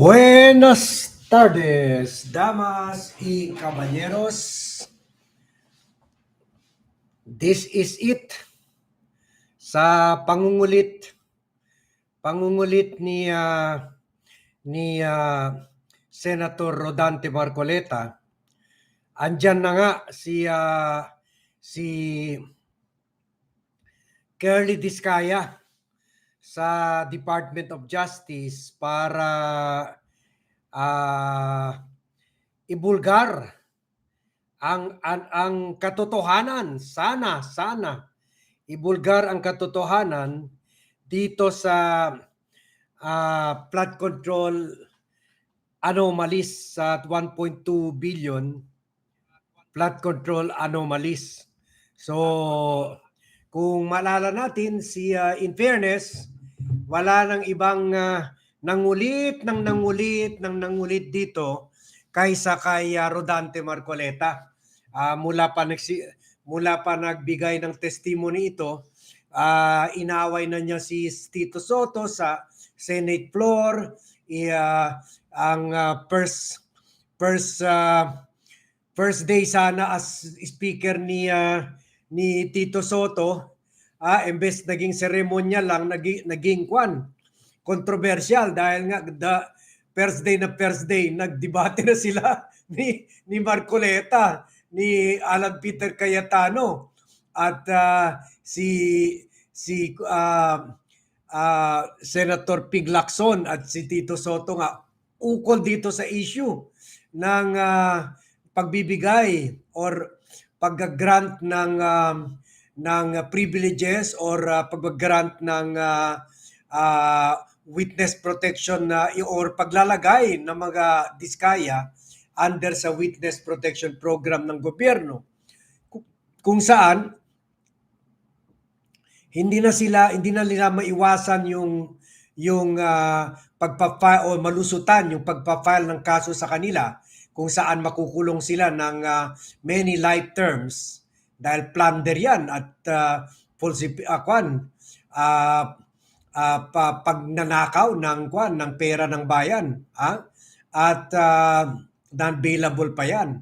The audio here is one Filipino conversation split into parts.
Buenas tardes, damas y caballeros. This is it sa pangungulit pangungulit ni ah, ni ah, Senator Rodante Marcoleta. Andyan na nga si ah, si Curly Discaya sa Department of Justice para ah, ibulgar ang, ang ang katotohanan. Sana sana ibulgar ang katotohanan dito sa ah, flood control anomalies sa 1.2 billion flood control anomalies. So kung maalala natin si ah, in fairness wala nang ibang ah, nangulit nang nangulit nang nangulit dito kaysa kay ah, Rodante Marcoleta. Ah, mula pa nagsi, mula pa nagbigay ng testimony ito ah, inaway na niya si Tito Soto sa Senate floor. Ah, ang ah, first first ah, first day sana as speaker ni ah, ni Tito Soto ah imbes naging seremonya lang naging naging kwan. Controversial dahil nga the first day na first day nagdebate na sila ni ni Marcoleta ni Alan Peter Cayetano. At ah, si si ah, ah, Senator Pig Lacson at si Tito Soto nga ukol dito sa issue ng ah, pagbibigay or pag-grant ng um, ng privileges or uh, pag-grant ng uh, uh, witness protection na or paglalagay ng mga diskaya under sa witness protection program ng gobyerno. Ku- kung saan hindi na sila hindi na nila maiwasan yung yung uh, pagpa o malusutan yung pagpa-file ng kaso sa kanila kung saan makukulong sila ng uh, many life terms dahil plunder yan at uh, falsif- uh, kwan, uh, uh, pa, pagnanakaw ng kwan ng pera ng bayan ha? at uh, non-bailable pa yan.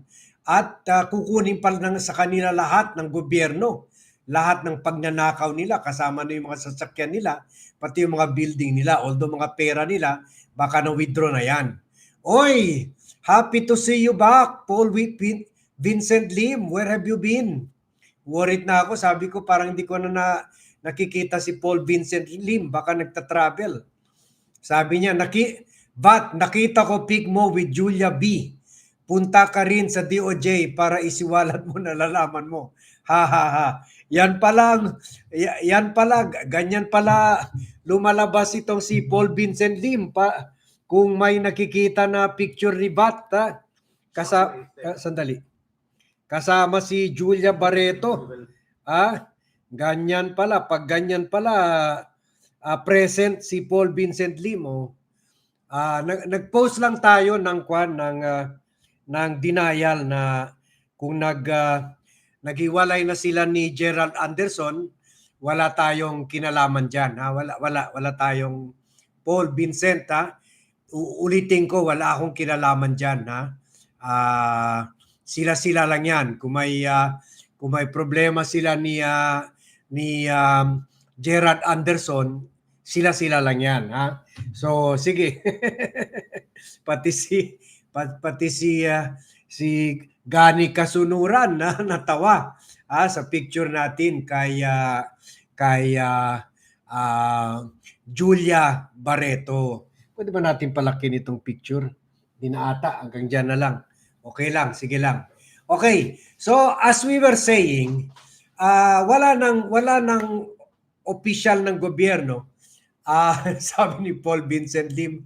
At uh, kukunin pa ng, sa kanila lahat ng gobyerno lahat ng pagnanakaw nila kasama na yung mga sasakyan nila pati yung mga building nila although mga pera nila baka na withdraw na yan. Oy happy to see you back Paul Vincent Lim where have you been worried na ako. Sabi ko parang hindi ko na, na nakikita si Paul Vincent Lim. Baka nagta-travel. Sabi niya naki but nakita ko pic mo with Julia B. Punta ka rin sa DOJ para isiwalat mo nalalaman mo. Ha ha ha. Yan pala, yan pala, ganyan pala lumalabas itong si Paul Vincent Lim pa kung may nakikita na picture ni Bat, ha? Kasa, ah, sandali. Kasama si Julia Barreto. Ah, ganyan pala, pag ganyan pala ah, present si Paul Vincent Lim, oh. Ah, nag- nag-post lang tayo ng kwan ng ah, ng denial na kung nag ah, naghiwalay na sila ni Gerald Anderson, wala tayong kinalaman diyan, ha. Wala wala wala tayong Paul Vincent, ha. U- ulitin ko, wala akong kinalaman diyan, ha. Ah, sila-sila lang 'yan. Kung may ah, kung may problema sila ni ah, ni um, Gerard Anderson, sila-sila lang 'yan, ha. So sige. pati si pat- pati si ah, si Gani Kasunuran na natawa ah, sa picture natin kay ah, kay ah, Julia Barreto. Pwede ba natin palakin itong picture? Hindi na ata, hanggang dyan na lang. Okay lang, sige lang. Okay, so as we were saying, ah, wala nang wala nang official ng gobyerno. Ah, sabi ni Paul Vincent Lim,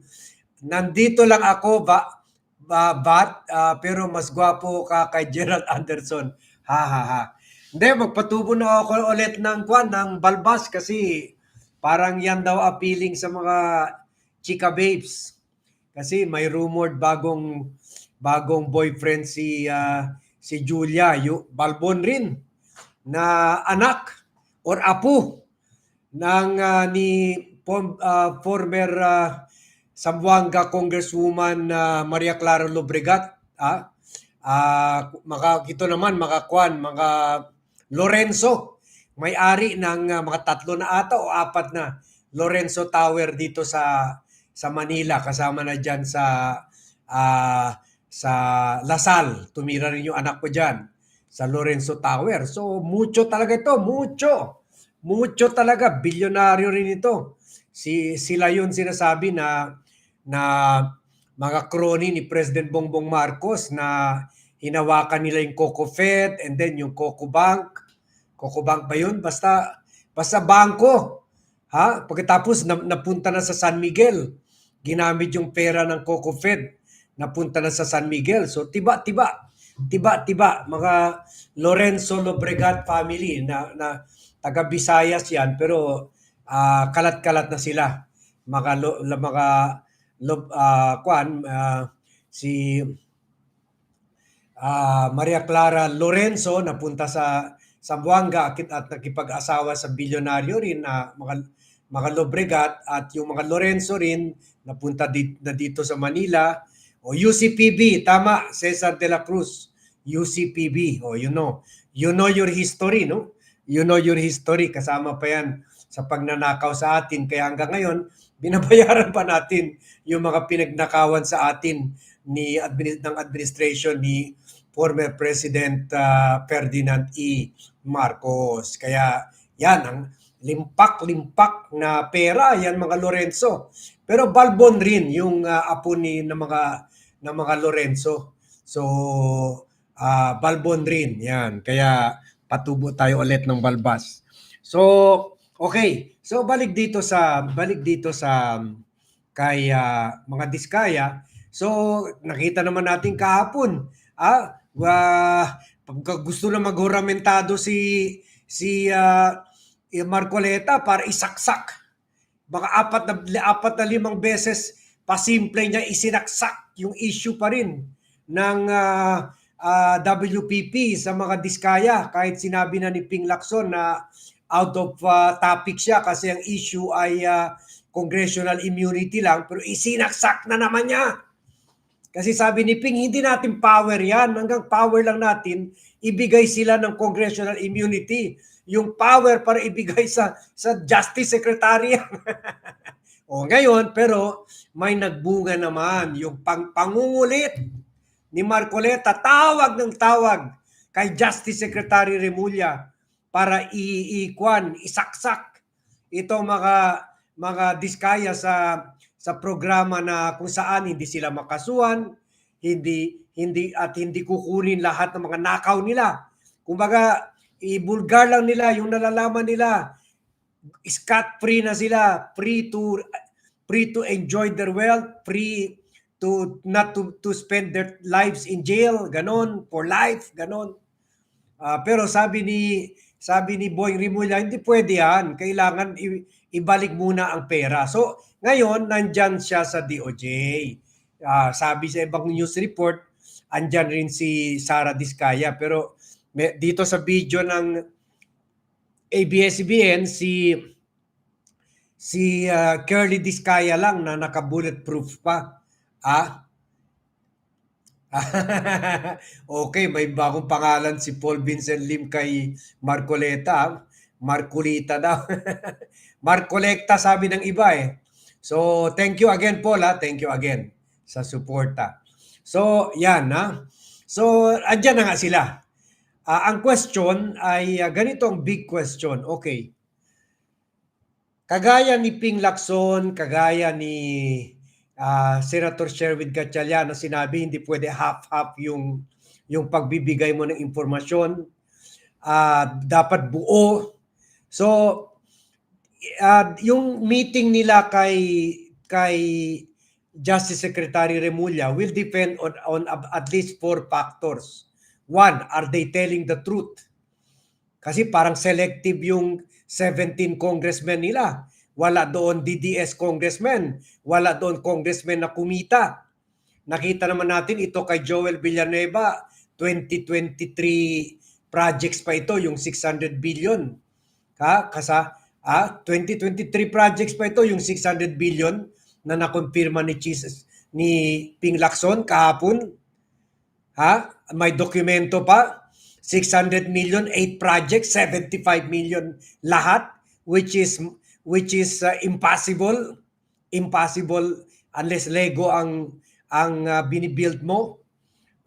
nandito lang ako ba ba bat ah, pero mas gwapo ka kay Gerald Anderson. Ha ha ha. Hindi magpatubo na ako ulit ng kwan ng balbas kasi parang yan daw appealing sa mga chika babes. Kasi may rumored bagong bagong boyfriend si ah, si Julia, yu, Balbon rin na anak or apo ng ah, ni ah, former ah, Zamboanga Congresswoman ah, Maria Clara Lobregat, ah, ah, maka, ito naman, mga Kwan, mga Lorenzo, may-ari ng ah, mga tatlo na ata o apat na Lorenzo Tower dito sa sa Manila kasama na diyan sa ah, sa Lasal. Tumira rin yung anak ko diyan sa Lorenzo Tower. So mucho talaga ito, mucho. Mucho talaga, bilyonaryo rin ito. Si sila yun sinasabi na na mga crony ni President Bongbong Marcos na hinawakan nila yung Coco Fed and then yung Coco Bank. Coco Bank ba yun? Basta, basta bangko. Ha? Pagkatapos na, napunta na sa San Miguel. Ginamit yung pera ng Coco Fed. Napunta na sa San Miguel. So tiba, tiba. Tiba, tiba. Mga Lorenzo Lobregat family na, na taga Visayas yan. Pero ah, kalat-kalat na sila. Mga, lo, mga lo, ah, kwan, ah, si ah, Maria Clara Lorenzo napunta sa Zamboanga at, at nakipag-asawa sa bilyonaryo rin na mga mga Lobregat at yung mga Lorenzo rin napunta di, na dito sa Manila o UCPB tama Cesar de la Cruz UCPB o you know you know your history no you know your history kasama pa yan sa pagnanakaw sa atin kaya hanggang ngayon binabayaran pa natin yung mga pinagnakawan sa atin ni ng administration ni former President ah, Ferdinand E. Marcos. Kaya yan ang limpak-limpak na pera yan mga Lorenzo. Pero Balbon rin yung ah, apo ni ng mga ng mga Lorenzo. So ah, Balbon rin yan. Kaya patubo tayo ulit ng Balbas. So okay. So balik dito sa balik dito sa kay ah, mga Diskaya. So nakita naman natin kahapon ah pagka gusto na maghuramentado si si eh, Marcoleta para isaksak mga apat na apat na limang beses pasimple niya isinaksak yung issue pa rin ng ah, ah, WPP sa mga diskaya kahit sinabi na ni Ping Lacson na out of ah, topic siya kasi ang issue ay ah, congressional immunity lang pero isinaksak na naman niya. Kasi sabi ni Ping, hindi natin power yan. Hanggang power lang natin, ibigay sila ng congressional immunity. Yung power para ibigay sa sa Justice Secretary. o ngayon, pero may nagbunga naman yung pang pangungulit ni Marcoleta. Tawag ng tawag kay Justice Secretary Remulla para iikwan, isaksak ito mga mga diskaya sa sa programa na kung saan hindi sila makasuhan, hindi hindi at hindi kukunin lahat ng mga nakaw nila. Kumbaga, ibulgar lang nila yung nalalaman nila. Scot free na sila, free to free to enjoy their wealth, free to not to to spend their lives in jail, ganon, for life, ganon. Ah, pero sabi ni sabi ni Boying Rimulya, hindi pwede yan. Kailangan i- ibalik muna ang pera. So, ngayon, nandyan siya sa DOJ. Ah, sabi sa ibang news report, andyan rin si Sara Diskaya. Pero dito sa video ng ABS-CBN, si si ah, Curly Diskaya lang na naka-bulletproof pa. Ah, okay, may bagong pangalan si Paul Vincent Lim kay Marcoleta. ah. Marcolita daw. Marcolecta sabi ng iba eh. So, thank you again Paul ha. Thank you again sa suporta. So, yan ha. So, andyan na nga sila. Ah, ang question ay ah, ganito ang big question. Okay. Kagaya ni Ping Lacson, kagaya ni ah, Senator Sherwin Gatchalian na sinabi hindi pwede half-half yung yung pagbibigay mo ng impormasyon. Ah, dapat buo. So ah, yung meeting nila kay kay Justice Secretary Remulla will depend on on at least four factors. One, are they telling the truth? Kasi parang selective yung 17 congressmen nila. Wala doon DDS congressmen. Wala doon congressmen na kumita. Nakita naman natin ito kay Joel Villanueva, 2023 projects pa ito, yung 600 billion. Ha? Kasa, ah, 2023 projects pa ito, yung 600 billion. na nakumpirma ni Cheese ni Ping Lacson kahapon. Ha? May dokumento pa. 600 million, 8 projects, 75 million lahat which is which is uh, impossible impossible unless Lego ang ang uh, binibuild mo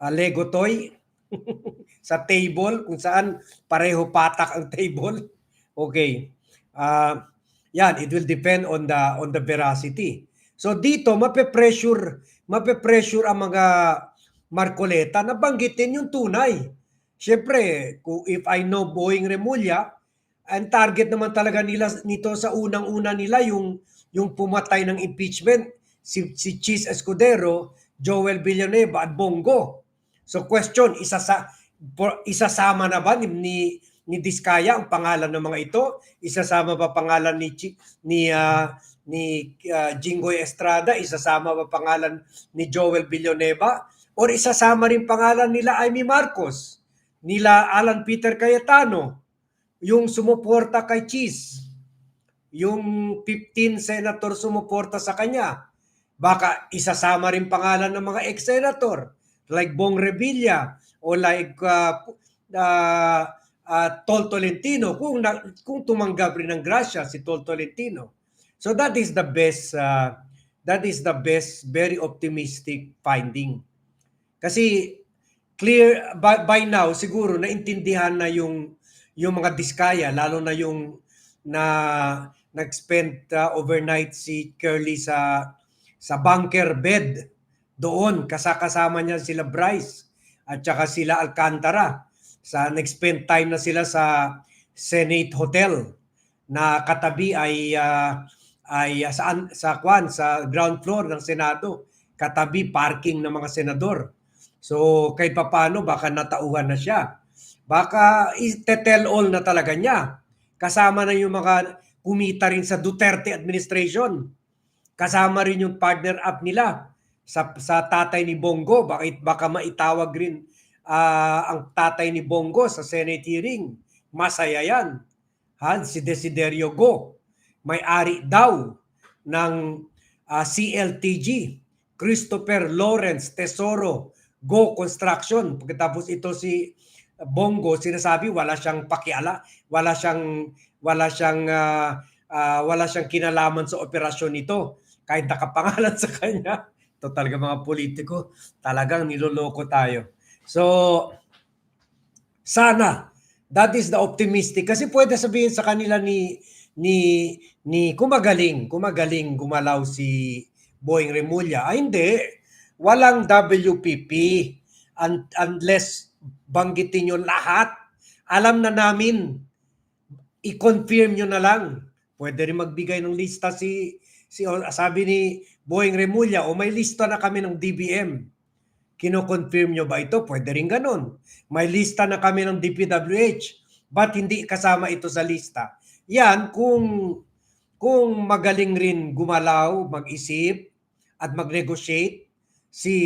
uh, Lego toy sa table kung saan pareho patak ang table okay uh, yan it will depend on the on the veracity so dito mape-pressure mape-pressure ang mga Marcoleta na banggitin yung tunay Siyempre, if I know Boeing Remulla, ang target naman talaga nila nito sa unang-una nila yung yung pumatay ng impeachment si si Cheese Escudero, Joel Villanueva at Bongo. So question, isa sa isasama na ba ni, ni ni Diskaya ang pangalan ng mga ito? Isasama ba pangalan ni ni ah, ni ah, Jinggoy Estrada? Isasama ba pangalan ni Joel Villanueva? Or isasama rin pangalan nila Amy Marcos? Nila Alan Peter Cayetano? Yung sumuporta kay Cheese? Yung 15 senator sumuporta sa kanya? Baka isasama rin pangalan ng mga ex-senator like Bong Revilla o like uh, uh, uh, Tol Tolentino kung, na, kung tumanggap rin ng grasya si Tol Tolentino. So that is the best uh, that is the best very optimistic finding. Kasi clear by, by now siguro naintindihan na yung yung mga diskaya lalo na yung na nag-spend uh, overnight si Curly sa sa bunker bed. Doon kasakasama niya sila Bryce at saka sila Alcantara. Sa nag-spend time na sila sa Senate Hotel na katabi ay uh, ay uh, sa sa kwan sa ground floor ng Senado. Katabi parking ng mga senador So kahit papano baka natauhan na siya. Baka ite-tell all na talaga niya. Kasama na yung mga kumita rin sa Duterte administration. Kasama rin yung partner up nila sa, sa tatay ni Bongo. Bakit baka maitawag rin uh, ang tatay ni Bongo sa Senate hearing. Masaya yan. Ha? Si Desiderio Go. May-ari daw ng uh, CLTG. Christopher Lawrence Tesoro Go Construction. Pagkatapos ito si Bongo sinasabi wala siyang pakiala, wala siyang wala siyang uh, uh, wala siyang kinalaman sa operasyon nito kahit nakapangalan sa kanya. Ito talaga mga politiko, talagang niloloko tayo. So sana that is the optimistic kasi pwede sabihin sa kanila ni ni ni kumagaling, kumagaling gumalaw si Boeing Remulla. Ay hindi, walang WPP un- unless banggitin nyo lahat. Alam na namin, i-confirm nyo na lang. Pwede rin magbigay ng lista si, si sabi ni Boeing Remulla, o may lista na kami ng DBM. Kino-confirm nyo ba ito? Pwede rin ganun. May lista na kami ng DPWH. Ba't hindi kasama ito sa lista? Yan, kung, kung magaling rin gumalaw, mag-isip, at mag-negotiate, si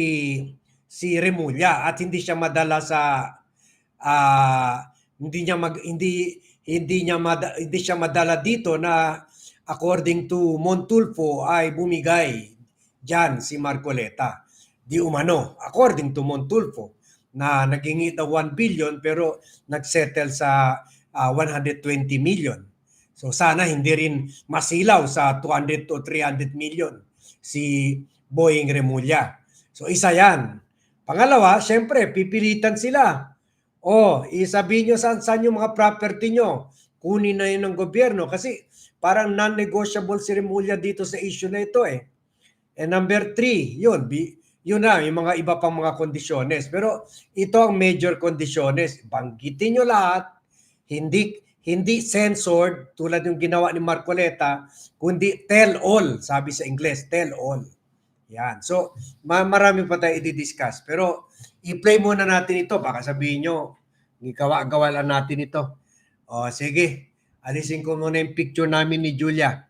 si Remulla at hindi siya madala sa uh, hindi niya mag hindi hindi niya mad, hindi siya madala dito na according to Montulfo ay bumigay diyan si Marcoleta. Di umano according to Montulfo na naging daw 1 billion pero nagsettle sa uh, 120 million. So sana hindi rin masilaw sa 200 to 300 million si Boeing Remulla So isa yan. Pangalawa, syempre, pipilitan sila. O, isabihin nyo saan, saan yung mga property nyo. Kunin na yun ng gobyerno. Kasi parang non-negotiable si Remulla dito sa issue na ito eh. And number three, yun, yun na, yung mga iba pang mga kondisyones. Pero ito ang major kondisyones. Banggitin nyo lahat, hindi hindi censored tulad yung ginawa ni Marcoleta, kundi tell all, sabi sa Ingles, tell all. Yan. So, ma- marami pa tayo i-discuss. Pero, i-play muna natin ito. Baka sabihin nyo, gawa-gawa lang natin ito. O, sige. Alisin ko muna yung picture namin ni Julia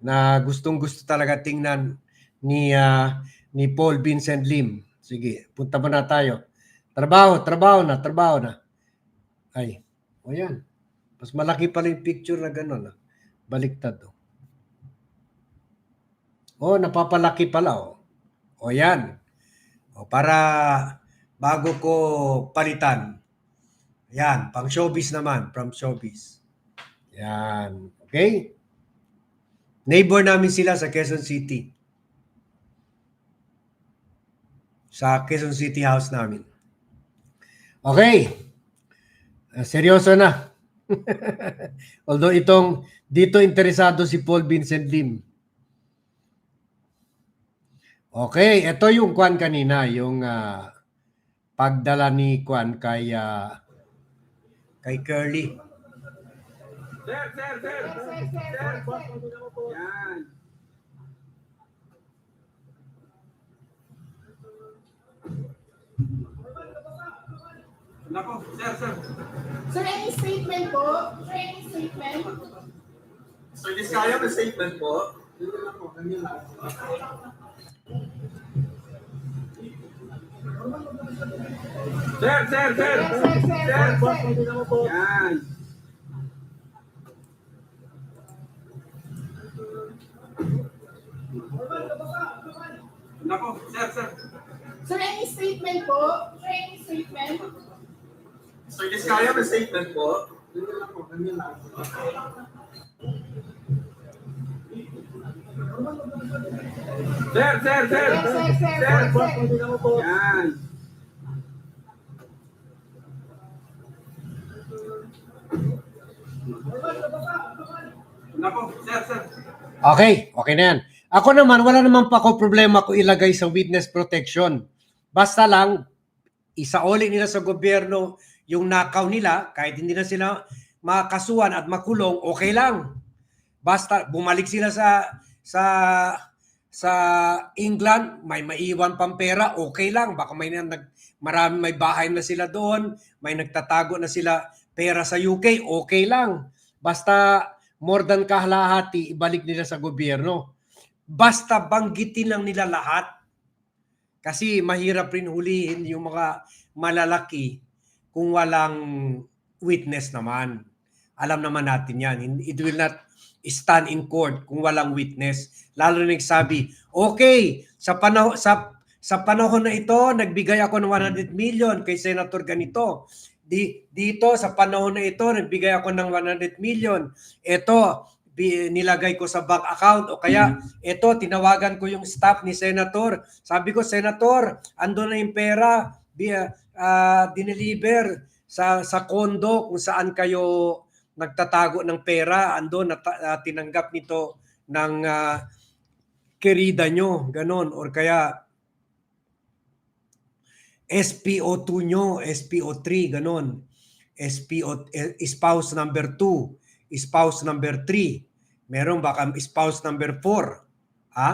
na gustong gusto talaga tingnan ni uh, ni Paul Vincent Lim. Sige, punta muna tayo. Trabaho, trabaho na, trabaho na. Ay, o yan. Mas malaki pala yung picture na gano'n. Ah. Baliktad. Oh. Oh, napapalaki pala oh. O yan. O para bago ko palitan. Yan, pang showbiz naman, from showbiz. Yan. Okay? Neighbor namin sila sa Quezon City. Sa Quezon City house namin. Okay. Ah, seryoso na. Although itong dito interesado si Paul Vincent Lim. Okay, ito yung kwan kanina, yung ah, pagdala ni kwan kay ah, kay Curly. Sir, sir, sir. Sir, Yan. Nako, sir, sir. Sir, any statement po? Sir, any statement? Sir, Diskaya, may statement po. Sir, sir, sir. Sir, sir, sir, sir, sir. Yan. Nako, sir, sir. Sir, any statement po? Sir, any statement? Sir, Diskaya, may statement po. Sir, sir, sir. Sir, sir, sir, sir, sir. Yan. Nako, sir, sir. Okay, okay na yan. Ako naman, wala naman pa ako problema ko ilagay sa witness protection. Basta lang, isauli nila sa gobyerno yung nakaw nila, kahit hindi na sila makasuhan at makulong, okay lang. Basta bumalik sila sa sa sa England, may maiwan pang pera, okay lang. Baka may nag, marami may bahay na sila doon, may nagtatago na sila pera sa UK, okay lang. Basta more than kahalahati, ibalik nila sa gobyerno. Basta banggitin lang nila lahat. Kasi mahirap rin hulihin yung mga malalaki kung walang witness naman. Alam naman natin yan. It will not stand in court kung walang witness. Lalo na nagsabi, okay, sa panahon sa sa panahon na ito, nagbigay ako ng 100 million kay Senator ganito. Di, dito sa panahon na ito, nagbigay ako ng 100 million. Ito, nilagay ko sa bank account o kaya ito, tinawagan ko yung staff ni Senator. Sabi ko, Senator, ando na yung pera, ah, dineliver sa sa kondo kung saan kayo nagtatago ng pera, ando na ah, tinanggap nito ng ah, kerida nyo, ganon. Or kaya SPO2 nyo, SPO3, ganon. SPO, eh, spouse number 2, spouse number 3, meron baka spouse number 4. Ha?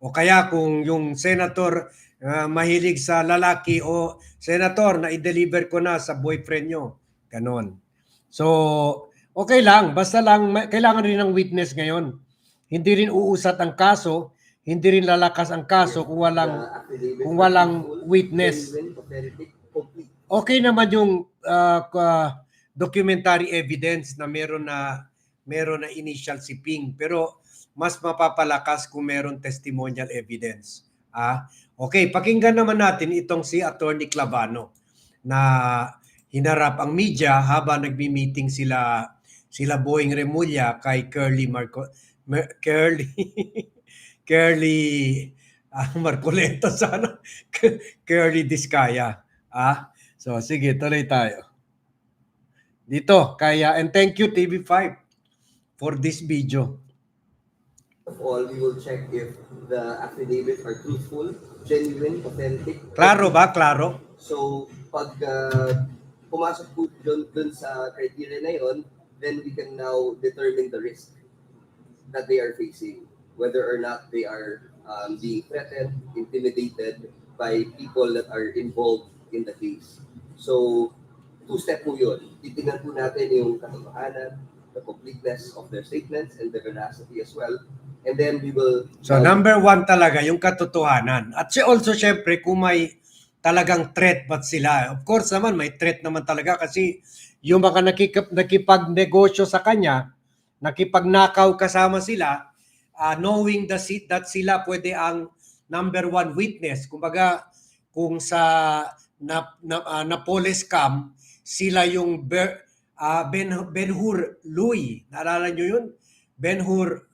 O kaya kung yung senator ah, mahilig sa lalaki o senator na i-deliver ko na sa boyfriend nyo. Ganon. So, okay lang. Basta lang, kailangan rin ng witness ngayon. Hindi rin uusat ang kaso, hindi rin lalakas ang kaso kung walang kung walang witness. okay naman yung uh, ka- documentary evidence na meron na meron na initial si Ping pero mas mapapalakas kung meron testimonial evidence. Ah, okay, pakinggan naman natin itong si Attorney Clavano na hinarap ang media habang nagmi-meeting sila sila Boeing Remulla kay Curly Marco Mer- Curly Curly ah, Marcoleta sana Curly Discaya. Ah, so sige, tuloy tayo. Dito, kaya and thank you TV5 for this video. of all, we will check if the affidavits are truthful, genuine, authentic. Klaro ba? Klaro? So, pag uh, pumasok po dun, dun sa criteria na yon, then we can now determine the risk that they are facing, whether or not they are um, being threatened, intimidated by people that are involved in the case. So, two-step po yun. Titignan po natin yung katotohanan, the completeness of their statements, and the veracity as well. And then we will... So number one talaga, yung katotohanan. At si also syempre, kung may talagang threat ba sila. Of course naman, may threat naman talaga kasi yung mga nakikip, nakipagnegosyo sa kanya, nakipagnakaw kasama sila, ah, knowing the si- that sila pwede ang number one witness. Kumbaga, kung sa na, na, ah, Napoles Cam, sila yung Ber, ah, ben, Ben-Hur Louis. Naalala nyo yun? Ben-Hur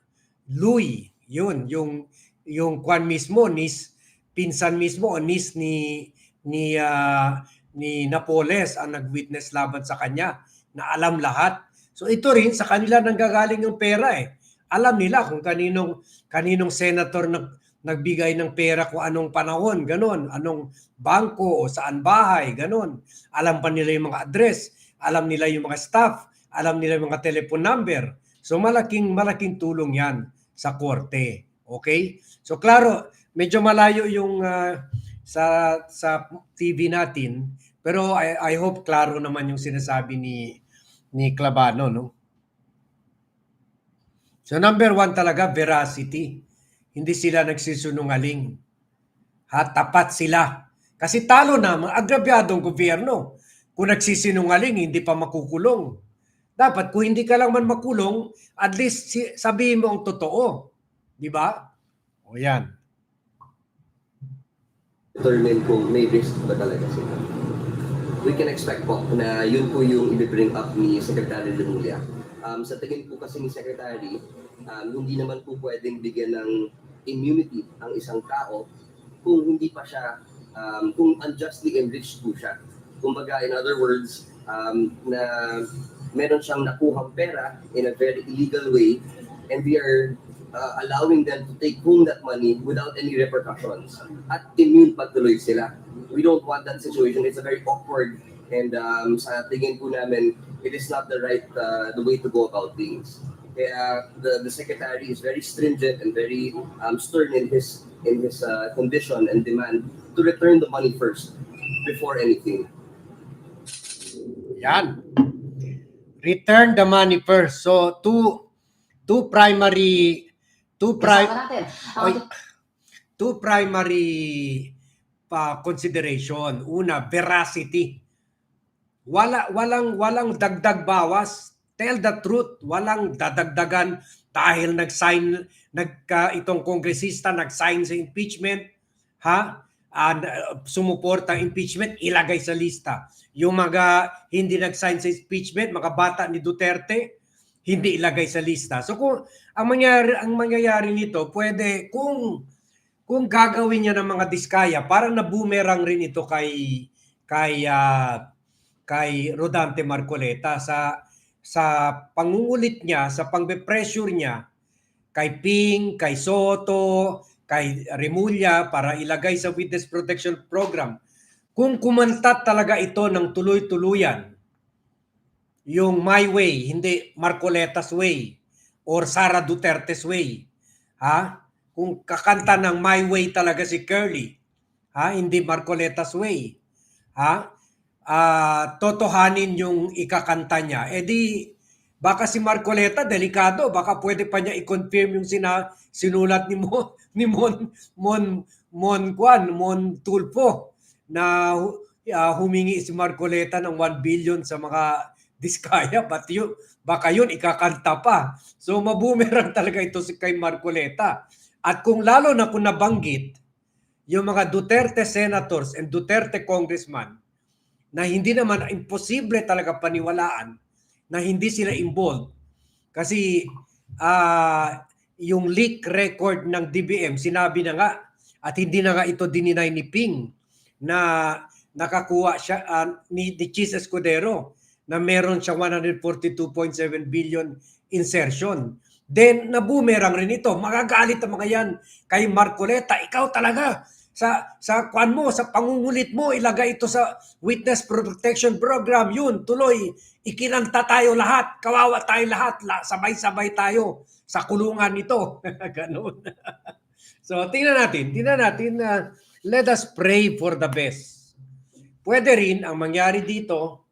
Louis. Yun, yung, yung kwan mismo, nis, pinsan mismo, nis ni, ni, ah, ni Napoles ang nag-witness laban sa kanya na alam lahat. So ito rin, sa kanila nanggagaling yung pera eh. Alam nila kung kaninong, kaninong senator nag, nagbigay ng pera kung anong panahon, ganon, anong bangko o saan bahay, ganon. Alam pa nila yung mga address, alam nila yung mga staff, alam nila yung mga telephone number. So malaking malaking tulong 'yan sa korte. Okay? So klaro, medyo malayo yung ah, sa sa TV natin, pero I, I hope klaro naman yung sinasabi ni ni Clavano, no? So number one talaga, veracity. Hindi sila nagsisunungaling. Ha, tapat sila. Kasi talo na, agrabyadong gobyerno. Kung nagsisinungaling, hindi pa makukulong. Dapat kung hindi ka lang man makulong, at least sabihin mo ang totoo. Di ba? O yan. determine kung may risk ba talaga sila. We can expect po na yun po yung i-bring up ni Secretary Remulla. Um, sa tingin po kasi ni Secretary, um, hindi naman po pwedeng bigyan ng immunity ang isang tao kung hindi pa siya, um, kung unjustly enriched po siya. Kumbaga, in other words, um, na meron siyang nakuhang pera in a very illegal way and we are uh, allowing them to take home that money without any repercussions. At immune pa tuloy sila. We don't want that situation. It's a very awkward and um, sa tingin po namin, it is not the right, uh, the way to go about things. Kaya the, the secretary is very stringent and very um, stern in his in his uh, condition and demand to return the money first before anything. Yan. Return the money first. So two two primary two pri Kasama natin. Ang Oy, two primary pa consideration. Una, veracity. Wala walang walang dagdag bawas. Tell the truth, walang dadagdagan dahil nag-sign nagka itong kongresista nag-sign sa impeachment, ha? And uh, sumuporta impeachment, ilagay sa lista. Yung mga hindi nag-sign sa impeachment, mga bata ni Duterte, hindi ilagay sa lista. So kung ang mangyayari ang mangyayari nito, pwede kung kung gagawin niya ng mga diskaya, parang na-boomerang rin ito kay kay ah, kay Rodante Marcoleta sa sa pangungulit niya, sa pangbe-pressure niya kay Ping, kay Soto, kay Remulla para ilagay sa Witness Protection Program. Kung kumantat talaga ito ng tuloy-tuluyan, yung my way, hindi Marcoleta's way or Sara Duterte's way. Ha? Kung kakanta ng my way talaga si Curly, ha? Hindi Marcoleta's way. Ha? Ah, totohanin yung ikakanta niya. Eh di baka si Marcoleta delikado, baka pwede pa niya i-confirm yung sina, sinulat ni Mon ni Mon Mon Mon Kwan, Mon Tulfo na ah, humingi si Marcoleta ng 1 billion sa mga diskaya, but yun, baka yun ikakanta pa. So mabumerang talaga ito si kay Marcoleta. At kung lalo na kung nabanggit, yung mga Duterte senators and Duterte congressman na hindi naman imposible talaga paniwalaan na hindi sila involved. Kasi ah, yung leak record ng DBM, sinabi na nga at hindi na nga ito dininay ni Ping na nakakuha siya ah, ni, ni Chis Escudero na meron siya 142.7 billion insertion. Then, nabumerang rin ito. Magagalit ang mga yan kay Marcoleta. Ikaw talaga, sa sa kwan mo, sa pangungulit mo, ilagay ito sa Witness Protection Program. Yun, tuloy, ikinanta tayo lahat. Kawawa tayo lahat. La, sabay-sabay tayo sa kulungan nito. Ganun. so, tingnan natin. Tingnan natin na let us pray for the best. Pwede rin ang mangyari dito,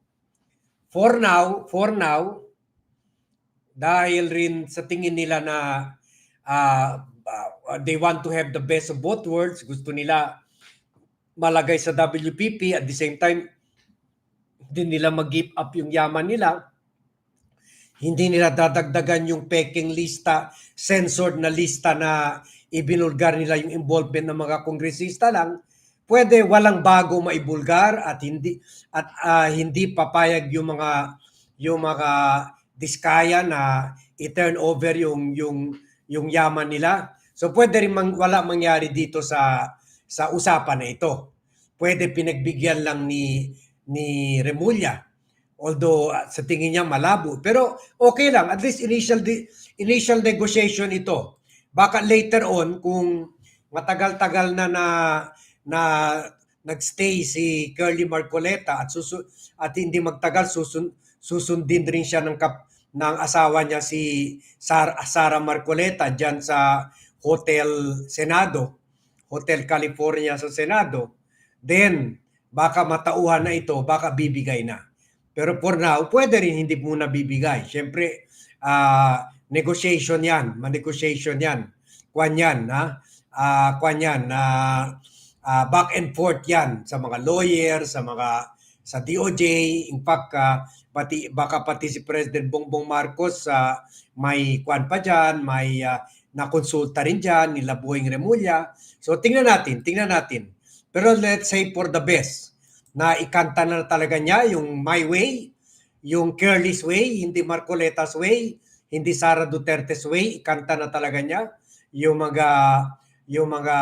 for now, for now, dahil rin sa tingin nila na ah, ah, they want to have the best of both worlds, gusto nila malagay sa WPP at the same time hindi nila mag-give up yung yaman nila. hindi nila dadagdagan yung peking lista, censored na lista na ibinulgar nila yung involvement ng mga kongresista lang, pwede walang bago maibulgar at hindi at ah, hindi papayag yung mga yung mga diskaya na i-turn over yung yung yung yaman nila. So pwede rin mang, wala mangyari dito sa sa usapan na ito. Pwede pinagbigyan lang ni ni Remulla. Although ah, sa tingin niya malabo, pero okay lang at least initial initial negotiation ito. Baka later on kung matagal-tagal na na na nagstay si Curly Marcoleta at susu at hindi magtagal susun susundin rin siya ng kap ng asawa niya si Sar Sara Marcoleta diyan sa Hotel Senado, Hotel California sa Senado. Then baka matauhan na ito, baka bibigay na. Pero for now, pwede rin hindi muna bibigay. Siyempre, ah, negotiation yan, ma-negotiation yan. Kwan yan, ha? Ah, kwan yan, na ah, back and forth yan sa mga lawyer, sa mga sa DOJ, in fact, ah, pati, baka pati si President Bongbong Marcos sa may kwan pa dyan, may ah, nakonsulta rin dyan, nila Boying Remulla. So tingnan natin, tingnan natin. Pero let's say for the best, na ikanta na talaga niya yung My Way, yung Curly's Way, hindi Marcoleta's Way, hindi Sara Duterte's Way, ikanta na talaga niya yung mga yung mga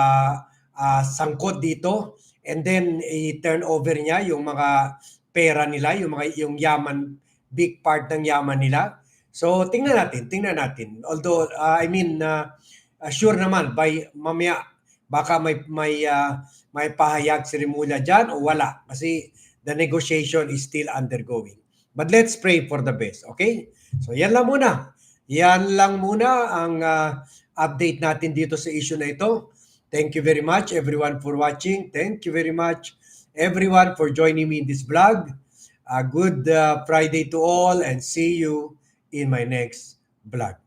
ah, sangkot dito and then i-turn over niya yung mga pera nila, yung mga yung yaman big part ng yaman nila. So tingnan natin, tingnan natin. Although ah, I mean ah, sure naman by mamaya baka may may ah, may pahayag si Rimula dyan o wala kasi the negotiation is still undergoing. But let's pray for the best, okay? So yan lang muna. Yan lang muna ang ah, update natin dito sa issue na ito. Thank you very much everyone for watching. Thank you very much everyone for joining me in this vlog. A good ah, Friday to all and see you in my next vlog.